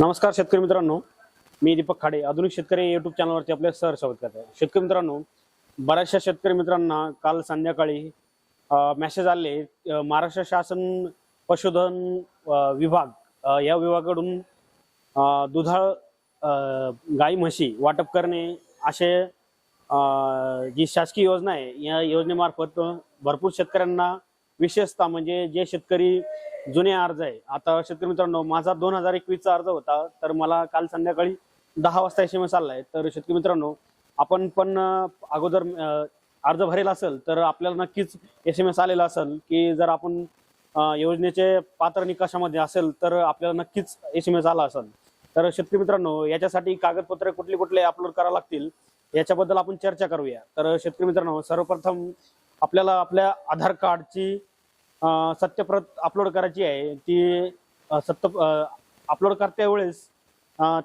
नमस्कार शेतकरी मित्रांनो. मी दीपक खाडे आधुनिक शेतकरी युट्यूब चॅनलवरती आपले सर स्वागत करत आहे शेतकरी मित्रांनो बऱ्याचशा शेतकरी मित्रांना काल संध्याकाळी मेसेज आले महाराष्ट्र शासन पशुधन विभाग या विभागाकडून दुधाळ गाई म्हशी वाटप करणे असे जी शासकीय योजना आहे या योजनेमार्फत भरपूर शेतकऱ्यांना विशेषतः म्हणजे जे शेतकरी जुने अर्ज आहे. आता शेतकरी मित्रांनो माझा दोन हजार एकवीसचा अर्ज होता तर मला काल संध्याकाळी दहा वाजता एस एम एस आलाय तर शेतकरी मित्रांनो आपण पण अगोदर अर्ज भरेल असेल तर आपल्याला नक्कीच एस एम एस आलेला असेल की जर आपण योजनेचे पात्र निकषामध्ये असेल तर आपल्याला नक्कीच एस एम एस आला असेल. तर शेतकरी मित्रांनो याच्यासाठी कागदपत्रे कुठले कुठले अपलोड करावं लागतील याच्याबद्दल आपण चर्चा करूया. तर शेतकरी मित्रांनो सर्वप्रथम आपल्याला आपल्या आधार कार्डची सत्यप्रत अपलोड करायची आहे. ती सत्य अपलोड करत्या वेळेस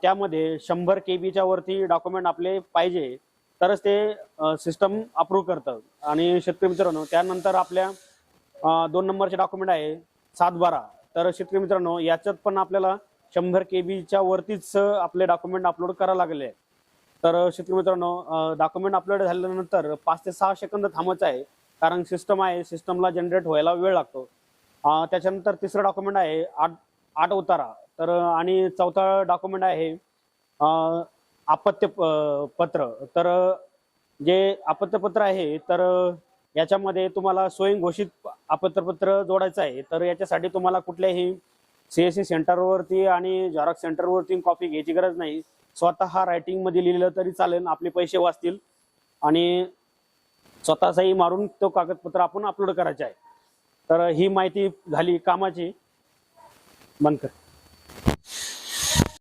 त्यामध्ये शंभर के बीच्या वरती डॉक्युमेंट आपले पाहिजे. तरच ते सिस्टम अप्रूव्ह करतं. आणि शेतकरी मित्रांनो त्यानंतर आपल्या दोन नंबरचे डॉक्युमेंट आहे सात बारा. तर शेतकरी मित्रांनो याच्यात पण आपल्याला शंभर के बीच्या वरतीच आपले डॉक्युमेंट अपलोड करावं लागले. आहे तर शेतकरी मित्रांनो डॉक्युमेंट अपलोड झाल्यानंतर पाच ते सहा सेकंद थांबायचं आहे कारण सिस्टम आहे सिस्टमला जनरेट व्हायला वेळ लागतो. त्याच्यानंतर तिसरं डॉक्युमेंट आहे आठ आठ उतारा. तर आणि चौथा डॉक्युमेंट आहे आपत्य प- पत्र. तर जे आपत्यपत्र आहे तर याच्यामध्ये तुम्हाला स्वयंघोषित आपत्तपत्र जोडायचं आहे. तर याच्यासाठी तुम्हाला कुठल्याही सी एस सी सेंटरवरती आणि झेरॉक्स सेंटरवरती कॉपी घ्यायची गरज नाही. स्वतः रायटिंगमध्ये लिहिलं तरी चालेल आपले पैसे वाचतील. आणि स्वतः सही मारून तो कागदपत्र आपण अपलोड करायचे आहे. तर ही माहिती झाली कामाची. बंद कर.